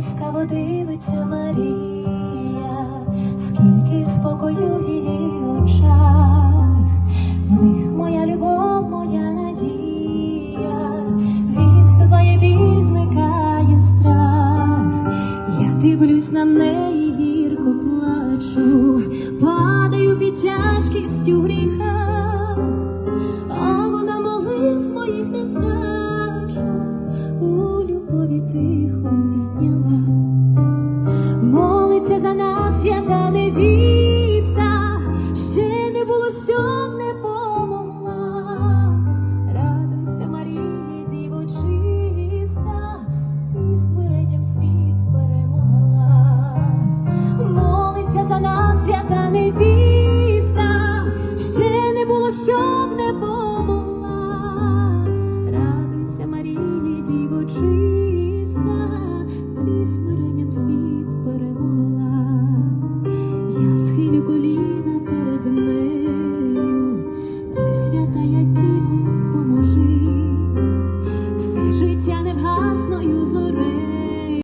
ласкаво дивиться Марія, скільки спокою в її очах, в них моя любов, моя надія, відступає біль, зникає страх. Я дивлюсь на неї, гірко плачу, падаю під тяжкістю гріха, а вона молитв не здачу, у любові тихо підняла. щоб не помогла, радуйся, Марії, діво чиста, ти смиренням світ перемогла, я схилю коліна перед нею, ти я діво.